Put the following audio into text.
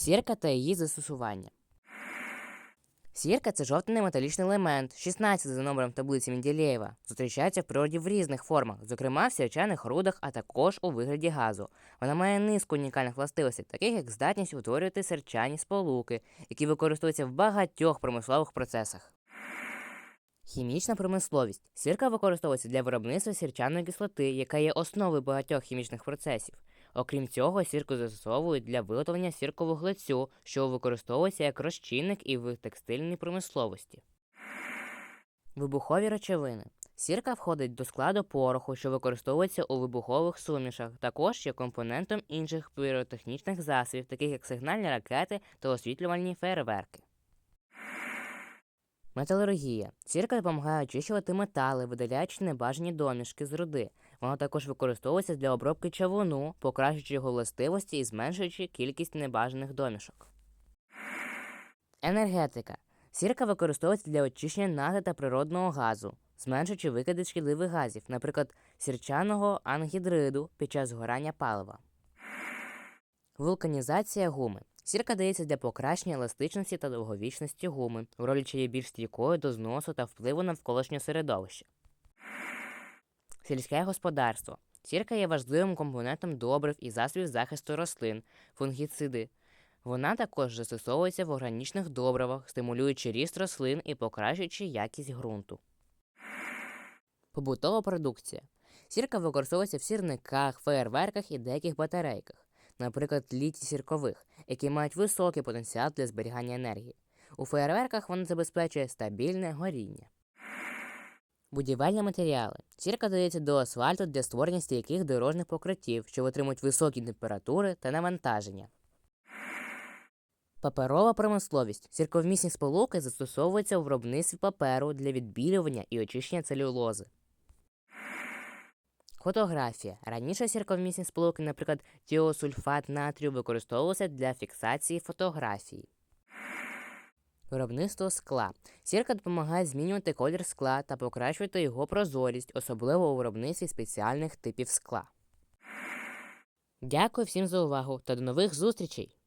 Сірка та її застосування. Сірка це жовтий металічний елемент, 16 за номером таблиці Менделєєва. Зустрічається в природі в різних формах, зокрема в сірчаних рудах, а також у вигляді газу. Вона має низку унікальних властивостей, таких як здатність утворювати сірчані сполуки, які використовуються в багатьох промислових процесах. Хімічна промисловість. Сірка використовується для виробництва сірчаної кислоти, яка є основою багатьох хімічних процесів. Окрім цього, сірку застосовують для виготовлення сіркового глицю, що використовується як розчинник і в текстильній промисловості. Вибухові речовини. Сірка входить до складу пороху, що використовується у вибухових сумішах, також є компонентом інших піротехнічних засобів, таких як сигнальні ракети та освітлювальні фейерверки. Металургія. Сірка допомагає очищувати метали, видаляючи небажані домішки з руди. Вона також використовується для обробки чавуну, покращуючи його властивості і зменшуючи кількість небажаних домішок. Енергетика. Сірка використовується для очищення нафти та природного газу, зменшуючи викиди шкідливих газів, наприклад, сірчаного ангідриду під час згорання палива. Вулканізація гуми. Сірка дається для покращення еластичності та довговічності гуми, роблячи її більш стійкою до зносу та впливу навколишнє середовище. Сільське господарство. Сірка є важливим компонентом добрив і засобів захисту рослин, фунгіциди. Вона також застосовується в органічних добривах, стимулюючи ріст рослин і покращуючи якість ґрунту. Побутова продукція. Сірка використовується в сірниках, феєрверках і деяких батарейках, наприклад, літі сіркових, які мають високий потенціал для зберігання енергії. У феєрверках вона забезпечує стабільне горіння. Будівельні матеріали. Сірка додається до асфальту для створення стійких дорожніх покриттів, що витримують високі температури та навантаження. Паперова промисловість. Сірковмісні сполуки застосовуються у виробництві паперу для відбілювання і очищення целюлози. Фотографія. Раніше сірковмісні сполуки, наприклад, тіосульфат натрію, використовувалися для фіксації фотографії. Виробництво скла. Сірка допомагає змінювати колір скла та покращувати його прозорість, особливо у виробництві спеціальних типів скла. Дякую всім за увагу та до нових зустрічей!